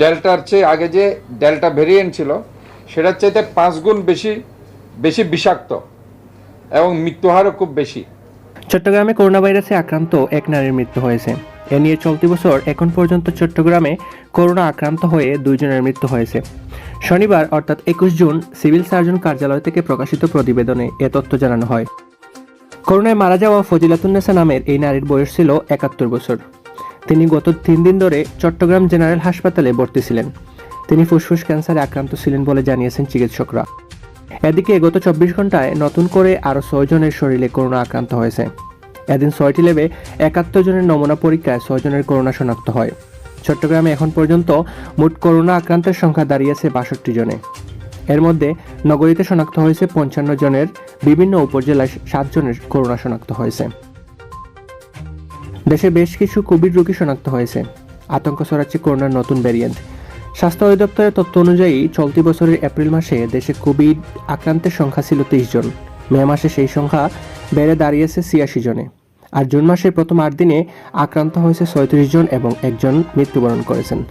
ডেল্টার চেয়ে আগে যে ডেল্টা ভেরিয়েন্ট ছিল, সেটার চাইতে পাঁচ গুণ বেশি বেশি বিষাক্ত এবং মৃত্যুহারও খুব বেশি। চট্টগ্রামে করোনা ভাইরাসে আক্রান্ত এক নারীর মৃত্যু হয়েছে। এ নিয়ে চলতি বছর এখন পর্যন্ত চট্টগ্রামে করোনা আক্রান্ত হয়ে দুইজনের মৃত্যু হয়েছে। শনিবার, অর্থাৎ একুশ জুন, সিভিল সার্জন কার্যালয় থেকে প্রকাশিত প্রতিবেদনে এ তথ্য জানানো হয়। করোনায় মারা যাওয়া ফজিলাতুন্নেসা নামের এই নারীর বয়স ছিল একাত্তর বছর। তিনি গত তিন দিন ধরে চট্টগ্রাম জেনারেল হাসপাতালে ভর্তি ছিলেন। তিনি ফুসফুস ক্যান্সারে আক্রান্ত ছিলেন বলে জানিয়েছেন চিকিৎসকরা। এদিকে গত চব্বিশ ঘন্টায় নতুন করে আরও ছয় জনের শরীরে করোনা আক্রান্ত হয়েছে। এদিন ছয়টি লেবে একাত্তর জনের নমুনা পরীক্ষায় ছয় জনের করোনা শনাক্ত হয়। চট্টগ্রামে এখন পর্যন্ত মোট করোনা আক্রান্তের সংখ্যা দাঁড়িয়েছে বাষট্টি জনে। এর মধ্যে নগরীতে শনাক্ত হয়েছে পঞ্চান্ন জনের, বিভিন্ন উপজেলায় সাত জনের করোনা শনাক্ত হয়েছে। দেশে বেশ কিছু কোভিড রোগী শনাক্ত হয়েছে। আতঙ্ক ছড়াচ্ছে করোনার নতুন ভ্যারিয়েন্ট। স্বাস্থ্য অধিদপ্তরের তথ্য অনুযায়ী, চলতি বছরের এপ্রিল মাসে দেশে কোভিড আক্রান্তের সংখ্যা ছিল তেইশ জন। মে মাসে সেই সংখ্যা বেড়ে দাঁড়িয়েছে ছিয়াশি জনে। আর জুন মাসের প্রথম আট দিনে আক্রান্ত হয়েছে ছয়ত্রিশ জন এবং একজন মৃত্যুবরণ করেছেন।